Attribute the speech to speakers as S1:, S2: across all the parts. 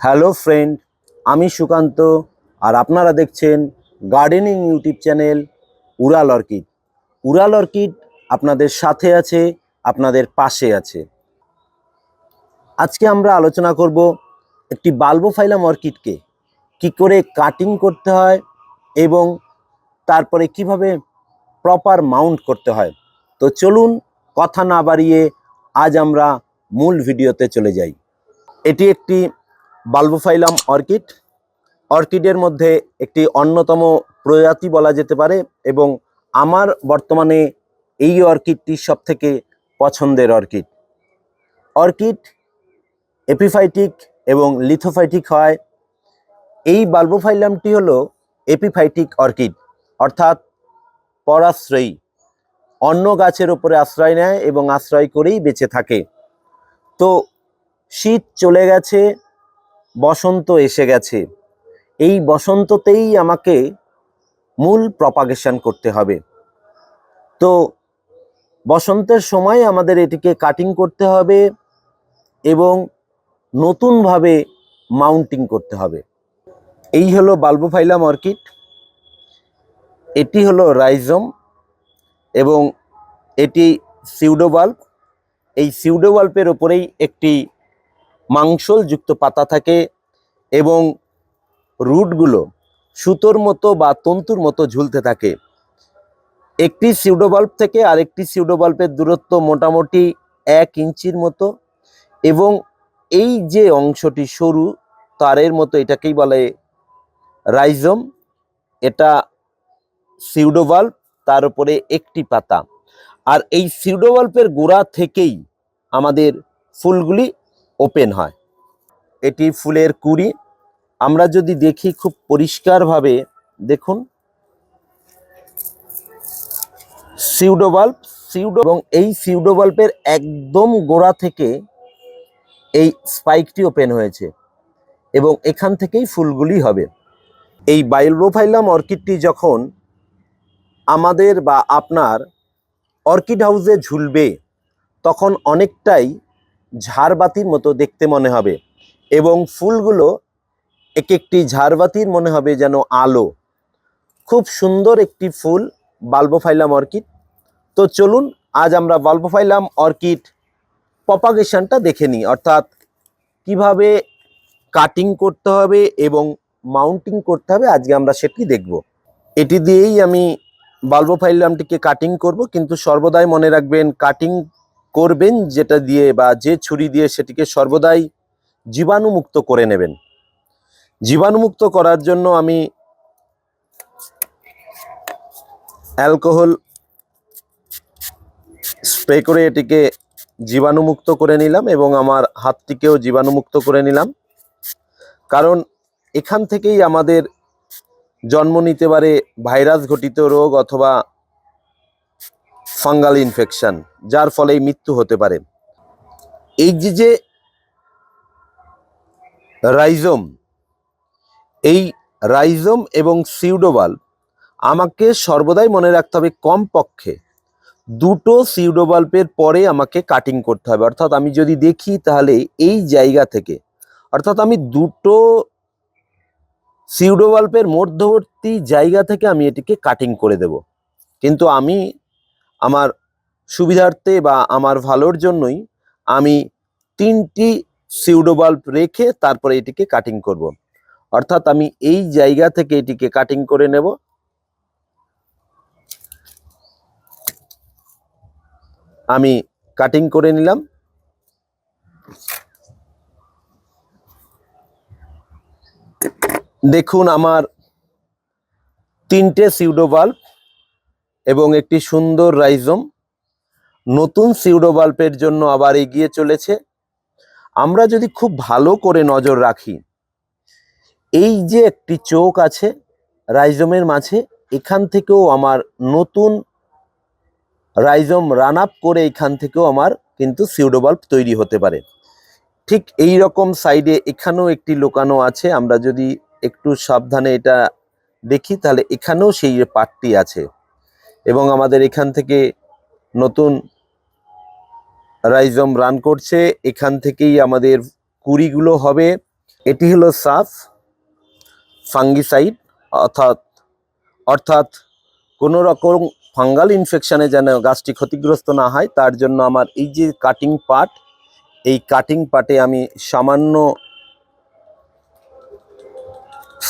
S1: Hello friend, আমি সুকান্ত আর আপনারা দেখছেন gardening YouTube channel Ural Orchid. Ural Orchid আপনাদের সাথে আছে, আপনাদের পাশে আছে। আজকে আমরা আলোচনা করব একটি বাল্বোফাইলাম অর্কিডকে কি করে কাটিং করতে হয় এবং তারপরে কীভাবে প্রপার মাউন্ট করতে হয়। তো চলুন কথা না বাড়িয়ে আজ আমরা মূল ভিডিওতে চলে যাই। এটি একটি বাল্বোফাইলাম অর্কিড। অর্কিডের মধ্যে একটি অন্যতম প্রজাতি বলা যেতে পারে এবং আমার বর্তমানে এই অর্কিডটি সব থেকে পছন্দের অর্কিড। অর্কিড এপিফাইটিক এবং লিথোফাইটিক হয়। এই বাল্বোফাইলামটি হলো এপিফাইটিক অর্কিড, অর্থাৎ পরাশ্রয়ী। অন্য গাছের ওপরে আশ্রয় নেয় এবং আশ্রয় করেই বেঁচে থাকে। তো শীত চলে গেছে বসন্ত এসে গেছে। এই বসন্ততেই আমাকে মূল প্রপাগেশন করতে হবে। তো বসন্তের সময় আমাদের এটিকে কাটিং করতে হবে এবং নতুনভাবে মাউন্টিং করতে হবে। এই হলো বাল্বোফাইলাম অর্কিড। এটি হলো রাইজম এবং এটি সিউডোবাল্ব এই সিউডোবাল্বের ওপরেই একটি মাংসলযুক্ত পাতা থাকে এবং রুটগুলো সুতোর মতো বা তন্তুর মতো ঝুলতে থাকে। একটি সিউডোবাল্ব থেকে আরেকটি সিউডোবাল্বের দূরত্ব মোটামুটি এক ইঞ্চির মতো এবং এই যে অংশটি সরু তারের মতো এটাকেই বলে রাইজম, এটা সিউডোবাল্ব তার উপরে একটি পাতা। আর এই সিউডোবাল্বের গোড়া থেকেই আমাদের ফুলগুলি ওপেন হয়। এটি ফুলের কুড়ি। আমরা যদি দেখি খুব পরিষ্কারভাবে, দেখুন। সিউডোবাল্ব সিউডো এবং এই সিউডোবাল্বের একদম গোড়া থেকে এই স্পাইকটি ওপেন হয়েছে। এবং এখান থেকেই ফুলগুলি হবে। এই বাইলোফাইলাম অর্কিডটি যখন আমাদের বা আপনার অর্কিড হাউসে ঝুলবে, তখন অনেকটাই ঝাড়বাতির মতো দেখতে মনে হবে এবং ফুলগুলো এক একটি ঝাড়বাতির মনে হবে যেন আলো। খুব সুন্দর একটি ফুল বাল্বোফাইলাম অর্কিড। তো চলুন, আজ আমরা বাল্বোফাইলাম অর্কিড প্রপাগেশনটা দেখে নিই, অর্থাৎ কীভাবে কাটিং করতে হবে এবং মাউন্টিং করতে হবে, আজকে আমরা সেটি দেখব। এটি দিয়েই আমি বাল্বোফাইলামটিকে কাটিং করব, কিন্তু সর্বদাই মনে রাখবেন কাটিং করবেন যেটা দিয়ে বা যে ছুরি দিয়ে সেটিকে সর্বদাই জীবাণুমুক্ত করে নেবেন। জীবাণুমুক্ত করার জন্য আমি অ্যালকোহল স্প্রে করে এটিকে জীবাণুমুক্ত করে নিলাম এবং আমার হাতটিকেও জীবাণুমুক্ত করে নিলাম। কারণ এখান থেকেই আমাদের জন্ম নিতে পারে ভাইরাস ঘটিত রোগ অথবা ফাঙ্গাল ইনফেকশন, যার ফলে মৃত্যু হতে পারে। এই যে যে রাইজম, এই রাইজম এবং সিউডোবাল আমাকে সর্বদাই মনে রাখতে হবে কমপক্ষে দুটো সিউডোবাল্বের পরে আমাকে কাটিং করতে হবে। অর্থাৎ আমি যদি দেখি তাহলে এই জায়গা থেকে, অর্থাৎ আমি দুটো সিউডোবাল্বের মধ্যবর্তী জায়গা থেকে আমি এটিকে কাটিং করে দেব। কিন্তু আমি আমার সুবিধার্থে বা আমার ভালোর জন্যই আমি তিনটি সিউডোবাল্ব রেখে তারপরে এটিকে কাটিং করব। অর্থাৎ আমি এই জায়গা থেকে এটিকে কাটিং করে নেব আমি কাটিং করে নিলাম দেখুন আমার তিনটে সিউডোবাল্ব এবং একটি সুন্দর রাইজম নতুন সিউডোবাল্বের জন্য আবার এগিয়ে চলেছে। আমরা যদি খুব ভালো করে নজর রাখি, এই যে একটি চোখ আছে রাইজমের মাঝে, এখান থেকেও আমার নতুন রাইজম রান আপ করে এখান থেকেও আমার কিন্তু সিউডোবাল্ব তৈরি হতে পারে। ঠিক এই রকম সাইডে এখানেও একটি লোকানো আছে, আমরা যদি একটু সাবধানে এটা দেখি, তাহলে এখানেও সেই পার্টটি আছে। এবং আমাদের এখান থেকে নতুন রাইজম রান করছে। এখান থেকেই আমাদের কুড়িগুলো হবে। এটি হলো সাফ, ফাঙ্গিসাইড, অর্থাৎ অর্থাৎ কোনো রকম ফাঙ্গাল ইনফেকশানে যেন গাছটি ক্ষতিগ্রস্ত না হয়, তার জন্য আমার এই যে কাটিং পার্ট এই কাটিং পার্টে আমি সামান্য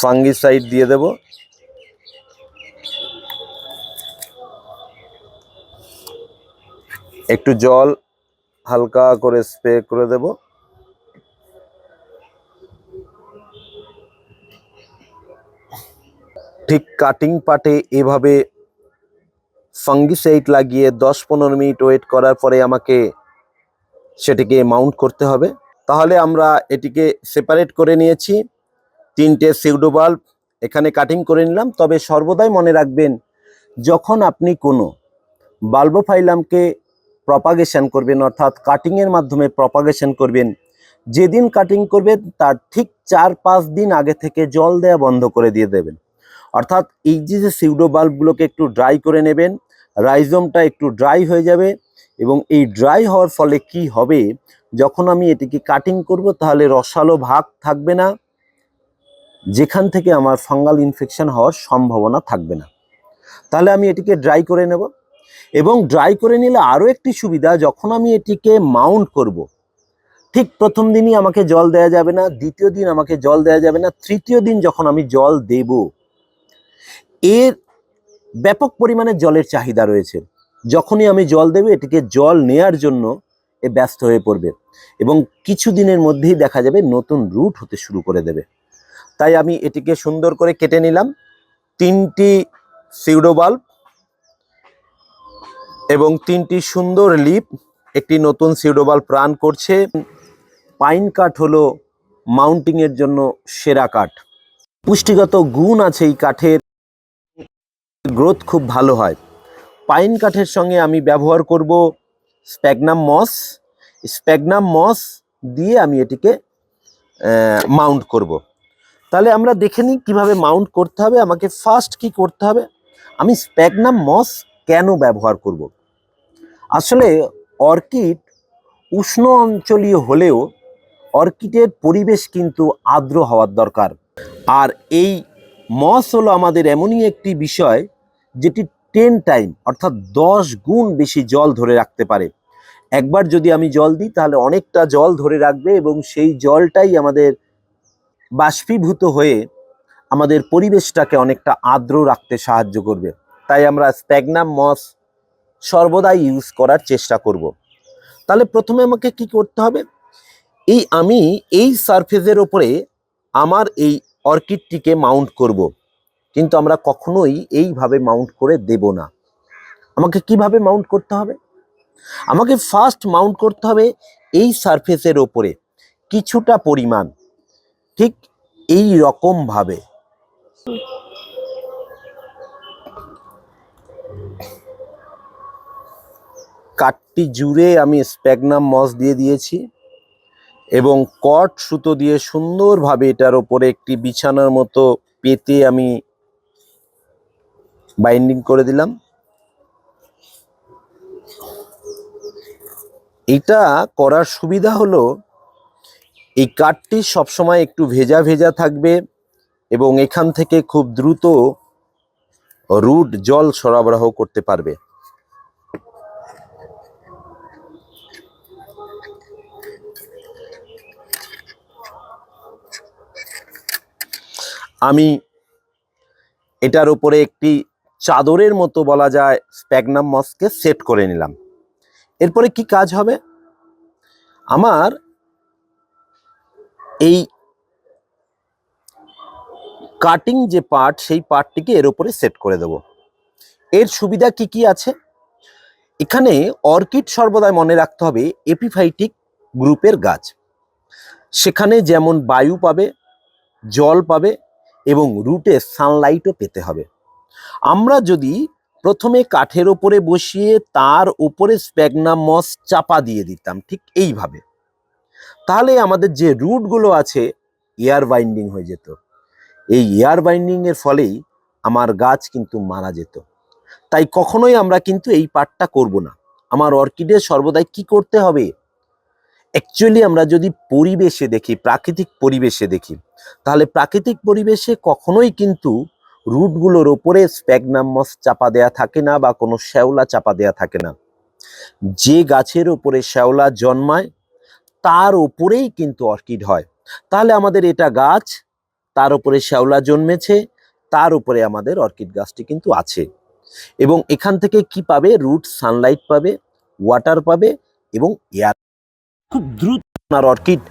S1: ফাঙ্গিসাইড দিয়ে দেব। একটু জল হালকা করে স্প্রে করে দেব। ঠিক কাটিং পার্টে এভাবে ফাঙ্গিসাইড লাগিয়ে দশ পনেরো মিনিট ওয়েট করার পরে আমাকে সেটিকে মাউন্ট করতে হবে। তাহলে আমরা এটিকে সেপারেট করে নিয়েছি। তিনটে সিউডো বাল্ব এখানে কাটিং করে নিলাম। তবে সর্বদাই মনে রাখবেন, যখন আপনি কোনো বাল্বোফাইলামকে প্রপাগেশন করবেন, অর্থাৎ কাটিংয়ের মাধ্যমে প্রপাগেশন করবেন। যেদিন কাটিং করবেন, তার ঠিক চার পাঁচ দিন আগে থেকে জল দেওয়া বন্ধ করে দিয়ে দেবেন। অর্থাৎ এই যে যে সিউডো বাল্বগুলোকে একটু ড্রাই করে নেবেন রাইজমটা একটু ড্রাই হয়ে যাবে এবং এই ড্রাই হওয়ার ফলে কি হবে? যখন আমি এটিকে কাটিং করব, তাহলে রসালো ভাগ থাকবে না, যেখান থেকে আমার ফাঙ্গাল ইনফেকশন হওয়ার সম্ভাবনা থাকবে না। তাহলে আমি এটিকে ড্রাই করে নেব। এবং ড্রাই করে নিলে আরও একটি সুবিধা, যখন আমি এটিকে মাউন্ট করব। ঠিক প্রথম দিনই আমাকে জল দেওয়া যাবে না, দ্বিতীয় দিন আমাকে জল দেওয়া যাবে না, তৃতীয় দিন যখন আমি জল দেব, এর ব্যাপক পরিমাণে জলের চাহিদা রয়েছে। যখনই আমি জল দেব, এটিকে জল নেয়ার জন্য এ ব্যস্ত হয়ে পড়বে এবং কিছু দিনের মধ্যেই দেখা যাবে নতুন রুট হতে শুরু করে দেবে। তাই আমি এটিকে সুন্দর করে কেটে নিলাম। তিনটি সিউডো বাল্ব এবং তিনটি সুন্দর লিপ, একটি নতুন সিউডোবাল প্রাণ করছে। পাইন কাঠ হলো মাউন্টিংয়ের জন্য সেরা কাঠ। পুষ্টিগত গুণ আছে এই কাঠের। গ্রোথ খুব ভালো হয়। পাইন কাঠের সঙ্গে আমি ব্যবহার করব স্প্যাগনাম মস। স্প্যাগনাম মস দিয়ে আমি এটিকে মাউন্ট করব। তাহলে আমরা দেখে নিই কীভাবে মাউন্ট করতে হবে। আমাকে ফার্স্ট কি করতে হবে? আমি স্প্যাগনাম মস কেন ব্যবহার করব। আসলে অর্কিড উষ্ণ অঞ্চলীয় হলেও অর্কিডের পরিবেশ কিন্তু আর্দ্র হওয়ার দরকার। আর এই মস হলো আমাদের এমনই একটি বিষয় যেটি টেন টাইম অর্থাৎ দশ গুণ বেশি জল ধরে রাখতে পারে। একবার যদি আমি জল দিই, তাহলে অনেকটা জল ধরে রাখবে এবং সেই জলটাই আমাদের বাষ্পীভূত হয়ে আমাদের পরিবেশটাকে অনেকটা আর্দ্র রাখতে সাহায্য করবে। তাই আমরা স্প্যাগনাম মস সর্বদাই ইউজ করার চেষ্টা করব। তাহলে প্রথমে আমাকে কি করতে হবে? এই আমি এই সারফেসের ওপরে আমার এই অর্কিডটিকে মাউন্ট করব। কিন্তু আমরা কখনোই এইভাবে মাউন্ট করে দেব না। আমাকে কীভাবে মাউন্ট করতে হবে? আমাকে ফার্স্ট মাউন্ট করতে হবে এই সারফেসের ওপরে কিছুটা পরিমাণ, ঠিক এই রকম কাঠটি জুড়ে আমি স্প্যাগনাম মস দিয়ে দিয়েছি এবং কট সুতো দিয়ে সুন্দরভাবে এটার ওপরে একটি বিছানার মতো পেতে আমি বাইন্ডিং করে দিলাম। এটা করার সুবিধা হলো, এই কাঠটি সবসময় একটু ভেজা ভেজা থাকবে এবং এখান থেকে খুব দ্রুত রুট জল সরবরাহ করতে পারবে। আমি এটার উপরে একটি চাদরের মতো বলা যায় স্প্যাগনাম মসকে সেট করে নিলাম। এরপরে কি কাজ হবে? আমার এই কাটিং যে পার্ট, সেই পার্টটিকে এর উপরে সেট করে দেব। এর সুবিধা কি কি আছে? এখানে অর্কিড সর্বদাই মনে রাখতে হবে, এপিফাইটিক গ্রুপের গাছ। সেখানে যেমন বায়ু পাবে, জল পাবে এবং রুটে সানলাইটও পেতে হবে। আমরা যদি প্রথমে কাঠের ওপরে বসিয়ে তার উপরে স্প্যাগনাম মস চাপা দিয়ে দিতাম, ঠিক এইভাবে। তাহলে আমাদের যে রুটগুলো আছে এয়ার বাইন্ডিং হয়ে যেত। এই এয়ার বাইন্ডিং এর ফলেই আমার গাছ কিন্তু মারা যেত। তাই কখনোই আমরা কিন্তু এই পাটটা করব না। আমার অর্কিডে সর্বদাই কি করতে হবে? অ্যাকচুয়ালি আমরা যদি পরিবেশে দেখি, প্রাকৃতিক পরিবেশে দেখি, তাহলে প্রাকৃতিক পরিবেশে কখনোই কিন্তু রুটগুলোর ওপরে স্প্যাগনামস চাপা দেয়া থাকে না বা কোনো শ্যাওলা চাপা দেয়া থাকে না। যে গাছের ওপরে শ্যাওলা জন্মায়, তার ওপরেই কিন্তু অর্কিড হয়। তাহলে আমাদের এটা গাছ, তার উপরে শ্যাওলা জন্মেছে, তার উপরে আমাদের অর্কিড গাছটি কিন্তু আছে। এবং এখান থেকে কি পাবে? রুট, সানলাইট পাবে, ওয়াটার পাবে এবং এয়ার খুব দ্রুত আপনার অর্কিড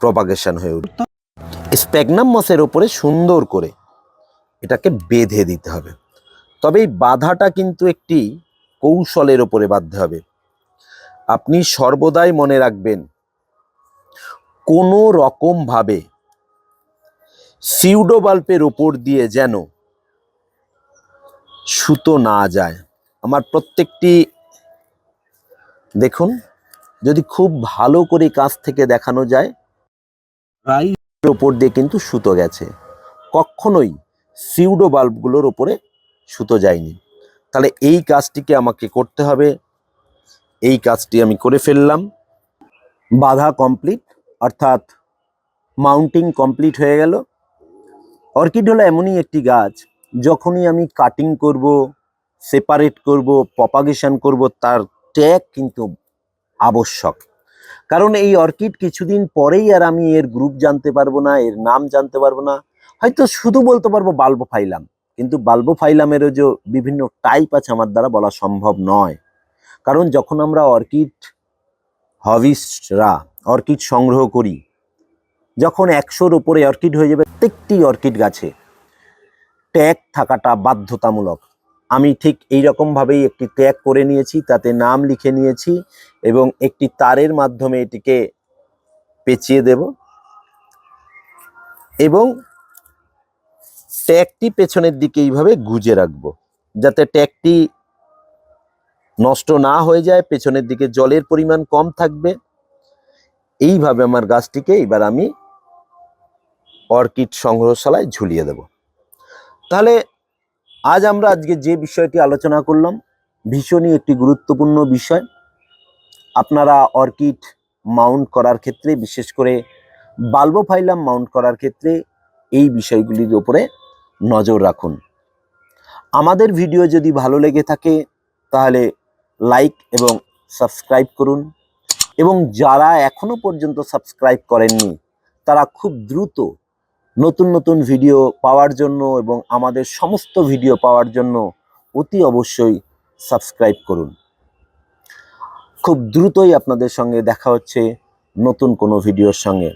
S1: প্রপাগেশন হয়ে উঠবে স্প্যাগনাম মসের ওপরে সুন্দর করে এটাকে বেঁধে দিতে হবে। তবে এই বাধাটা কিন্তু একটি কৌশলের ওপরে বাঁধতে হবে। আপনি সর্বদাই মনে রাখবেন কোনো রকম ভাবে সিউডো বাল্বের ওপর দিয়ে যেন সুতো না যায়। আমার প্রত্যেকটি, দেখুন যদি খুব ভালো করে কাছ থেকে দেখানো যায় রাইসের ওপর দিয়ে কিন্তু সুতো গেছে। কখনোই সিউডো বাল্বগুলোর ওপরে সুতো যায়নি। তাহলে এই কাজটিকে আমাকে করতে হবে। এই কাজটি আমি করে ফেললাম। বাধা কমপ্লিট অর্থাৎ মাউন্টিং কমপ্লিট হয়ে গেল। অর্কিড হলো এমনই একটি গাছ যখনই আমি কাটিং করব সেপারেট করব প্রপাগেশন করব তার ট্যাগ কিন্তু আবশ্যক। কারণ এই অর্কিড কিছুদিন পরেই আর আমি এর গ্রুপ জানতে পারব না, এর নাম জানতে পারব না। হয়তো শুধু বলতে পারব বাল্বো ফাইলাম কিন্তু বাল্বো ফাইলামেরও যে বিভিন্ন টাইপ আছে আমার দ্বারা বলা সম্ভব নয়। কারণ যখন আমরা অর্কিড হবিস্টরা অর্কিড সংগ্রহ করি, যখন একশোর উপরে অর্কিড হয়ে যাবে প্রত্যেকটি অর্কিড গাছে ট্যাগ থাকাটা বাধ্যতামূলক। আমি ঠিক এই রকমভাবেই একটি ট্যাগ করে নিয়েছি, তাতে নাম লিখে নিয়েছি এবং একটি তারের মাধ্যমে এটিকে পেঁচিয়ে দেব এবং ট্যাগটি পেছনের দিকে এইভাবে গুজে রাখব যাতে ট্যাগটি নষ্ট না হয়ে যায়, পেছনের দিকে জলের পরিমাণ কম থাকবে। এইভাবে আমার গাছটিকে এবার আমি অর্কিড সংগ্রহশালায় ঝুলিয়ে দেব। তাহলে আজ আমরা আজকে যে বিষয়টি আলোচনা করলাম, ভীষণই একটি গুরুত্বপূর্ণ বিষয়। আপনারা অর্কিড মাউন্ট করার ক্ষেত্রে, বিশেষ করে বাল্বোফাইলাম মাউন্ট করার ক্ষেত্রে এই বিষয়গুলির ওপরে নজর রাখুন। আমাদের ভিডিও যদি ভালো লেগে থাকে, তাহলে লাইক এবং সাবস্ক্রাইব করুন। এবং যারা এখনও পর্যন্ত সাবস্ক্রাইব করেননি, তারা খুব দ্রুত নতুন নতুন ভিডিও পাওয়ার জন্য এবং আমাদের সমস্ত ভিডিও পাওয়ার জন্য অতি অবশ্যই সাবস্ক্রাইব করুন। খুব দ্রুতই আপনাদের সঙ্গে দেখা হচ্ছে নতুন কোনো ভিডিওর সঙ্গে।